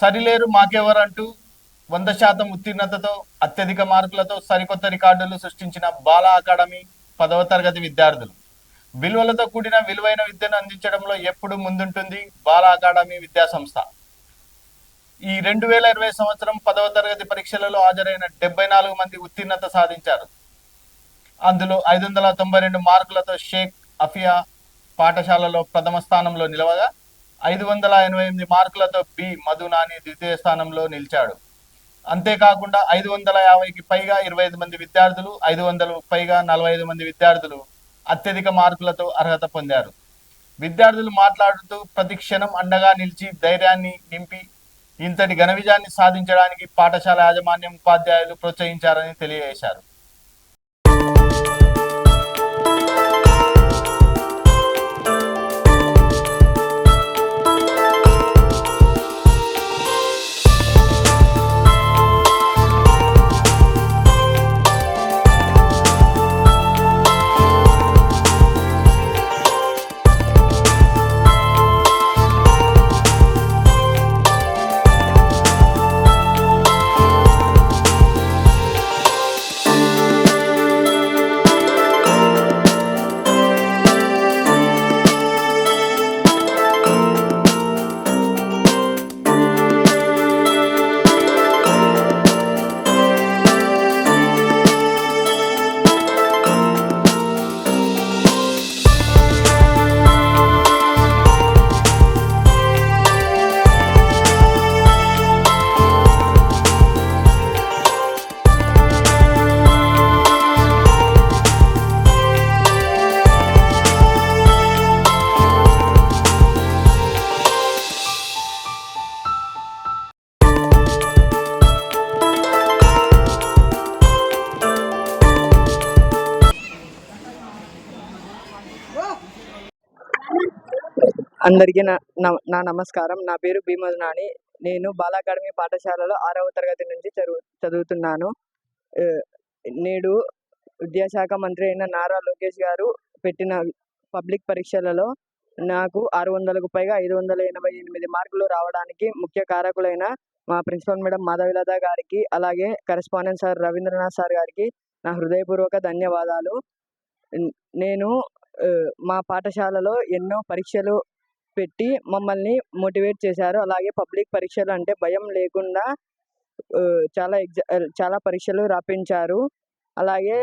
సరిలేరు మాకెవరంటూ వంద శాతం ఉత్తీర్ణతతో అత్యధిక మార్కులతో సరికొత్త రికార్డులు సృష్టించిన బాల అకాడమీ పదవ తరగతి విద్యార్థులు. విలువలతో కూడిన విలువైన విద్యను అందించడంలో ఎప్పుడు ముందుంటుంది బాల అకాడమీ విద్యా సంస్థ ఈ రెండు వేల ఇరవై సంవత్సరం పదవ తరగతి పరీక్షలలో హాజరైన డెబ్బై నాలుగు మంది ఉత్తీర్ణత సాధించారు. అందులో ఐదు వందల తొంభై రెండు మార్కులతో షేక్ అఫియా పాఠశాలలో ప్రథమ స్థానంలో నిలవగా ఐదు వందల ఎనభై ఎనిమిది మార్కులతో బి మధు నాని ద్వితీయ స్థానంలో నిలిచాడు. అంతేకాకుండా ఐదు వందల యాభైకి పైగా ఇరవై ఐదు మంది విద్యార్థులు ఐదు వందలు పైగా నలభై ఐదు మంది విద్యార్థులు అత్యధిక మార్కులతో అర్హత పొందారు. విద్యార్థులు మాట్లాడుతూ ప్రతి క్షణం అండగా నిలిచి ధైర్యాన్ని నింపి ఇంతటి ఘన విజయాన్ని సాధించడానికి పాఠశాల యాజమాన్యం ఉపాధ్యాయులు ప్రోత్సహించారని తెలియజేశారు. అందరికీ నా నా- నా నమస్కారం. నా పేరు భీమద్ నాని. నేను బాల అకాడమీ పాఠశాలలో ఆరవ తరగతి నుంచి చదువు చదువుతున్నాను. నేడు విద్యాశాఖ మంత్రి అయిన నారా లోకేష్ గారు పెట్టిన పబ్లిక్ పరీక్షలలో నాకు ఆరు వందలకు పైగా ఐదు వందల ఎనభై ఎనిమిది మార్కులు రావడానికి ముఖ్య కారకులైన మా ప్రిన్సిపల్ మేడం మాధవిలత గారికి అలాగే కరెస్పాండెంట్ సార్ రవీంద్రనాథ్ సార్ గారికి నా హృదయపూర్వక ధన్యవాదాలు. నేను మా పాఠశాలలో ఎన్నో పరీక్షలు పెట్టి మమ్మల్ని మోటివేట్ చేశారు. అలాగే పబ్లిక్ పరీక్షలు అంటే భయం లేకుండా చాలా ఎగ్జా చాలా పరీక్షలు రాపించారు. అలాగే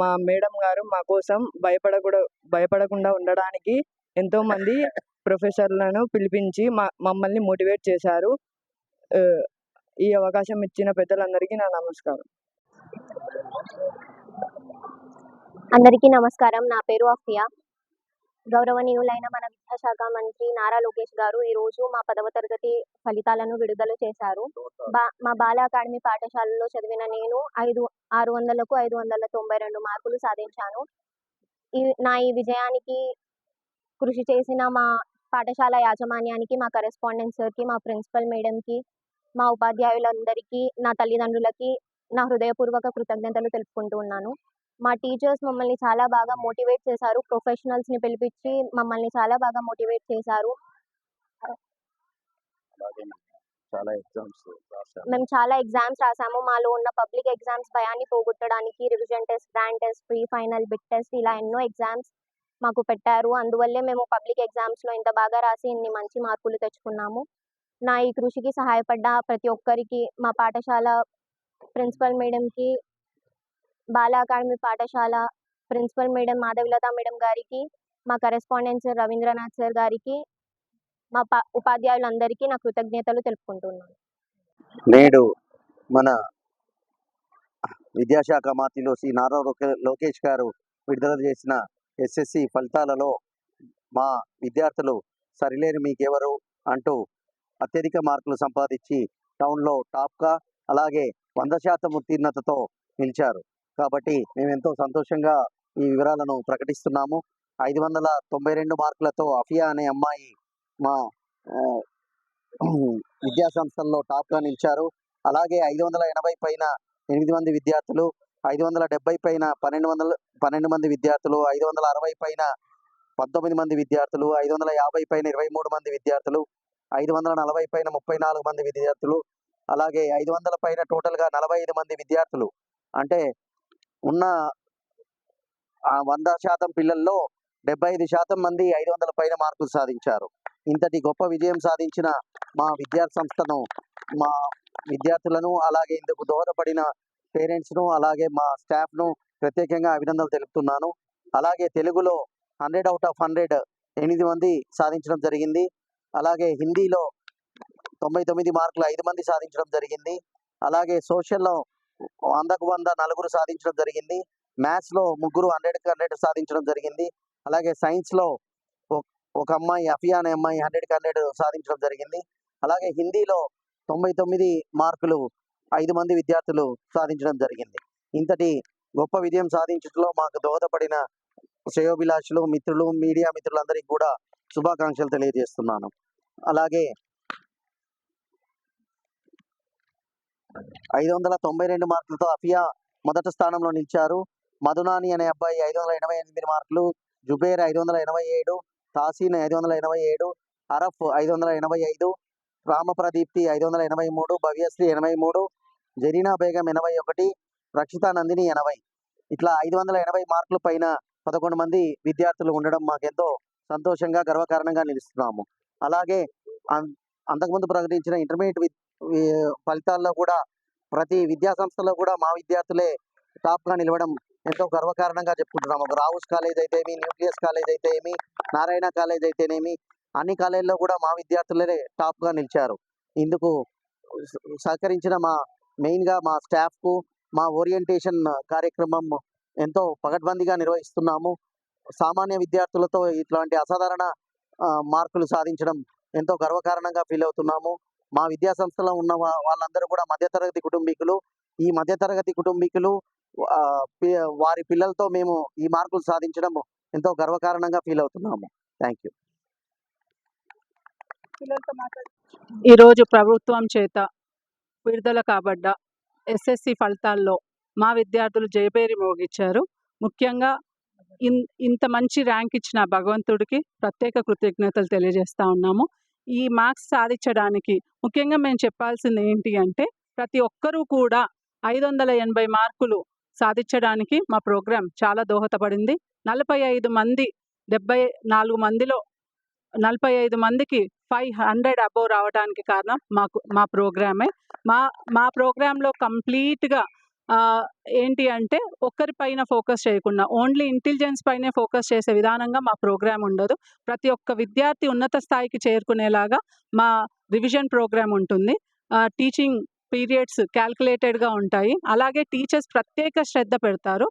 మా మేడం గారు మా కోసం భయపడకూడ భయపడకుండా ఉండడానికి ఎంతో మంది ప్రొఫెసర్లను పిలిపించి మా మమ్మల్ని మోటివేట్ చేశారు. ఈ అవకాశం ఇచ్చిన పెద్దలందరికీ నా నమస్కారం. అందరికీ నమస్కారం. నా పేరు అఫియా. గౌరవనీయులైన మన విద్యాశాఖ మంత్రి నారా లోకేష్ గారు ఈ రోజు మా పదవ తరగతి ఫలితాలను విడుదల చేశారు. బా మా బాల అకాడమీ పాఠశాలలో చదివిన నేను ఐదు ఆరు వందలకు ఐదు వందల తొంభై రెండు మార్కులు సాధించాను. ఈ నా ఈ విజయానికి కృషి చేసిన మా పాఠశాల యాజమాన్యానికి మా కరెస్పాండెంట్ సార్కి మా ప్రిన్సిపల్ మేడంకి మా ఉపాధ్యాయులందరికీ నా తల్లిదండ్రులకి నా హృదయపూర్వక కృతజ్ఞతలు తెలుపుకుంటూ ఉన్నాను. మా టీచర్స్ మమ్మల్ని చాలా బాగా మోటివేట్ చేశారు. ప్రొఫెషనల్స్ని పిలిపించి మమ్మల్ని చాలా బాగా మోటివేట్ చేశారు. చాలా ఎగ్జామ్స్ మేము చాలా ఎగ్జామ్స్ రాసాము మాలో ఉన్న పబ్లిక్ ఎగ్జామ్స్ భయాన్ని పోగొట్టడానికి revision test grand test pre final bit test ఇలా ఎన్నో ఎగ్జామ్స్ మాకు పెట్టారు. అందువల్లే మేము పబ్లిక్ ఎగ్జామ్స్లో ఇంత బాగా రాసి ఇన్ని మంచి మార్కులు తెచ్చుకున్నాము. నా ఈ కృషికి సహాయపడ్డ ప్రతి ఒక్కరికి మా పాఠశాల ప్రిన్సిపల్ మేడంకి బాల అకాడమీ పాఠశాల ప్రిన్సిపల్ మేడం మాధవిలత మేడం గారికి మా కరెస్పాండెన్స్ రవీంద్రనాథ్ సార్ గారికి మా పా ఉపాధ్యాయులందరికీ నా కృతజ్ఞతలు తెలుపుకుంటున్నాను. నేడు మన విద్యాశాఖ మాతిలో శ్రీ నారా లోకే- లోకేష్ గారు విడుదల చేసిన ఎస్ఎస్సి ఫలితాలలో మా విద్యార్థులు సరిలేరు మీకెవరు అంటూ అత్యధిక మార్కులు సంపాదించి టౌన్లో టాప్గా అలాగే వంద శాతం ఉత్తీర్ణతతో నిలిచారు. కాబట్టి మేము ఎంతో సంతోషంగా ఈ వివరాలను ప్రకటిస్తున్నాము. ఐదు వందల తొంభై రెండు మార్కులతో అఫియా అనే అమ్మాయి మా విద్యా సంస్థల్లో టాప్గా నిలిచారు. అలాగే ఐదు వందల ఎనభై పైన ఎనిమిది మంది విద్యార్థులు ఐదు వందల డెబ్బై పైన పన్నెండు వందల పన్నెండు మంది విద్యార్థులు ఐదు వందల అరవై పైన పంతొమ్మిది మంది విద్యార్థులు ఐదు వందల యాభై పైన ఇరవై మూడు మంది విద్యార్థులు ఐదు వందల నలభై పైన ముప్పై నాలుగు మంది విద్యార్థులు అలాగే ఐదు వందల పైన టోటల్గా నలభై ఐదు మంది విద్యార్థులు. అంటే ఉన్న ఆ వంద శాతం పిల్లల్లో డెబ్బై ఐదు శాతం మంది ఐదు వందల పైన మార్కులు సాధించారు. ఇంతటి గొప్ప విజయం సాధించిన మా విద్యార్థి సంస్థను మా విద్యార్థులను అలాగే ఇందుకు దోహదపడిన పేరెంట్స్ను అలాగే మా స్టాఫ్ను ప్రత్యేకంగా అభినందనలు తెలుపుతున్నాను. అలాగే తెలుగులో హండ్రెడ్ అవుట్ ఆఫ్ హండ్రెడ్ ఎనిమిది మంది సాధించడం జరిగింది. అలాగే హిందీలో తొంభై తొమ్మిది మార్కులు ఐదు మంది సాధించడం జరిగింది. అలాగే సోషల్లో వందకు వంద నలుగురు సాధించడం జరిగింది. మ్యాథ్స్లో ముగ్గురు హండ్రెడ్కి హండ్రెడ్ సాధించడం జరిగింది. అలాగే సైన్స్లో ఒక అమ్మాయి అఫియా అనే అమ్మాయి హండ్రెడ్కి హండ్రెడ్ సాధించడం జరిగింది. అలాగే హిందీలో తొంభై తొమ్మిది మార్కులు ఐదు మంది విద్యార్థులు సాధించడం జరిగింది. ఇంతటి గొప్ప విజయం సాధించడంలో మాకు దోహదపడిన శ్రేయోభిలాషులు మిత్రులు మీడియా మిత్రులందరికీ కూడా శుభాకాంక్షలు తెలియజేస్తున్నాను. అలాగే ఐదు వందల తొంభై రెండు మార్కులతో అఫియా మొదటి స్థానంలో నిలిచారు. మధునాని అనే అబ్బాయి ఐదు వందల ఎనభై ఎనిమిది మార్కులు జుబేర్ ఐదు వందల ఎనభై ఏడు తాసీన్ ఐదు వందల ఎనభై ఏడు అరఫ్ ఐదు వందల ఎనభై ఐదు రామప్రదీప్తి ఐదు వందల ఎనభై మూడు భవ్యశ్రీ ఎనభై మూడు జరీనా బేగం ఎనభై ఒకటి రక్షితా నందిని ఎనభై. ఇట్లా ఐదు వందల ఎనభై మార్కుల పైన పదకొండు మంది విద్యార్థులు ఉండడం మాకెంతో సంతోషంగా గర్వకారణంగా నిలుస్తున్నాము. అలాగే అం- అంతకుముందు ప్రకటించిన ఇంటర్మీడియట్ ఫలితాల్లో కూడా ప్రతి విద్యా సంస్థలో కూడా మా విద్యార్థులే టాప్గా నిలవడం ఎంతో గర్వకారణంగా చెప్పుకుంటున్నాము. ఒక రావుస్ కాలేజ్ అయితే ఏమి న్యూక్లియస్ కాలేజ్ అయితే ఏమి నారాయణ కాలేజ్ అయితేనేమి అన్ని కాలేజీల్లో కూడా మా విద్యార్థులే టాప్గా నిలిచారు. ఇందుకు సహకరించిన మా మెయిన్గా మా స్టాఫ్కు మా ఓరియంటేషన్ కార్యక్రమం ఎంతో పగడ్బందీగా నిర్వహిస్తున్నాము. సామాన్య విద్యార్థులతో ఇట్లాంటి అసాధారణ మార్కులు సాధించడం ఎంతో గర్వకారణంగా ఫీల్ అవుతున్నాము మా విద్యా సంస్థలో ఉన్న వాళ్ళందరూ కూడా మధ్యతరగతి కుటుంబీకులు. ఈ మధ్యతరగతి కుటుంబీకులు వారి పిల్లలతో మేము ఈ మార్కులు సాధించడం ఎంతో గర్వకారణంగా ఫీల్ అవుతున్నాము. Thank you. ఈరోజు ప్రభుత్వం చేత విడుదల కాబడ్డ ఎస్ఎస్సి ఫలితాల్లో మా విద్యార్థులు జయపేరి మోగించారు. ముఖ్యంగా ఇన్ ఇంత మంచి ర్యాంక్ ఇచ్చిన భగవంతుడికి ప్రత్యేక కృతజ్ఞతలు తెలియజేస్తా ఉన్నాము. ఈ మార్క్స్ సాధించడానికి. ముఖ్యంగా మేము చెప్పాల్సింది ఏంటి అంటే ప్రతి ఒక్కరూ కూడా ఐదు వందల ఎనభై మార్కులు సాధించడానికి మా ప్రోగ్రాం చాలా దోహదపడింది. నలభై ఐదు మంది డెబ్బై నాలుగు మందిలో నలభై ఐదు మందికి ఫైవ్ హండ్రెడ్ అబోవ్ రావడానికి కారణం మాకు మా ప్రోగ్రామే. మా మా ప్రోగ్రాంలో కంప్లీట్గా ఏంటి అంటే ఒక్కరిపైన ఫోకస్ చేయకుండా ఓన్లీ ఇంటెలిజెన్స్ పైనే ఫోకస్ చేసే విధానంగా మా ప్రోగ్రామ్ ఉండదు. ప్రతి ఒక్క విద్యార్థి ఉన్నత స్థాయికి చేరుకునేలాగా మా రివిజన్ ప్రోగ్రామ్ ఉంటుంది. టీచింగ్ పీరియడ్స్ క్యాల్కులేటెడ్గా ఉంటాయి. అలాగే టీచర్స్ ప్రత్యేక శ్రద్ధ పెడతారు.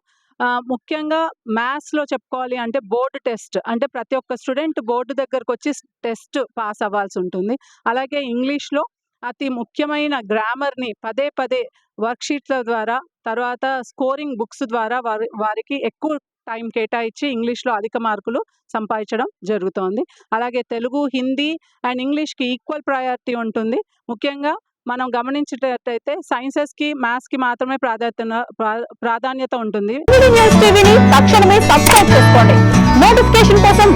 ముఖ్యంగా మ్యాథ్స్లో చెప్పుకోవాలి అంటే బోర్డు టెస్ట్ అంటే ప్రతి ఒక్క స్టూడెంట్ బోర్డు దగ్గరకు వచ్చి టెస్ట్ పాస్ అవ్వాల్సి ఉంటుంది. అలాగే ఇంగ్లీష్లో అతి ముఖ్యమైన గ్రామర్ని పదే పదే వర్క్షీట్ల ద్వారా తర్వాత స్కోరింగ్ బుక్స్ ద్వారా వారి వారికి ఎక్కువ టైం కేటాయించి ఇంగ్లీష్లో అధిక మార్కులు సంపాదించడం జరుగుతోంది. అలాగే తెలుగు హిందీ అండ్ ఇంగ్లీష్కి ఈక్వల్ ప్రయారిటీ ఉంటుంది. ముఖ్యంగా మనం గమనించేటట్టయితే సైన్సెస్కి మ్యాథ్స్కి మాత్రమే ప్రాధాన్యత ప్రా- ప్రాధాన్యత ఉంటుంది. తక్షణమే సబ్స్క్రైబ్ చేసుకోండి. నోటిఫికేషన్ కోసం